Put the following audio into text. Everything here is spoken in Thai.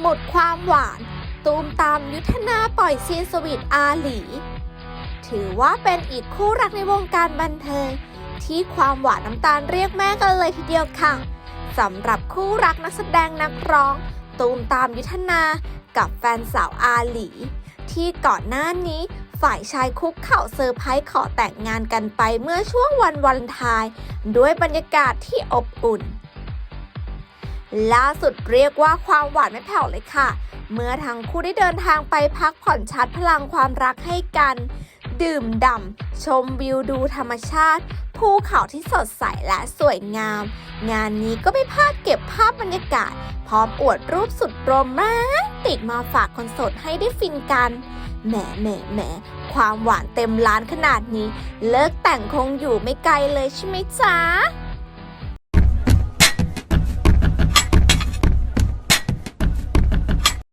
หมดความหวาน ตูมตามยุทธนาปล่อยซีนสวีทอาหลี ถือว่าเป็นอีกคู่รักในวงการบันเทิงที่ความหวานน้ำตาลเรียกแม่กันเลยทีเดียวค่ะสำหรับคู่รักนักแสดงนักร้อง ตูมตามยุทธนากับแฟนสาวอาหลี ที่ก่อนหน้านี้ฝ่ายชายคุกเข่าเซอร์ไพรส์ขอแต่งงานกันไปเมื่อช่วงวันวาเลนทน์ด้วยบรรยากาศที่อบอุ่น ล่าสุดเรียกว่าความหวานไม่แผ่วเลยค่ะ เมื่อทั้งคู่ได้เดินทางไปพักผ่อนชาร์จพลังความรักให้กัน ดื่มด่ำชมวิวดูธรรมชาติ ภูเขาที่สดใสและสวยงาม งานนี้ก็ไม่พลาดเก็บภาพบรรยากาศ พร้อมอวดรูปสุดโรแมนติกมาฝากคนสดให้ได้ฟินกันแหมแหมแหมความหวานเต็มล้านขนาดนี้ เลิกแต่งคงอยู่ไม่ไกลเลยใช่ไหมจ๊ะ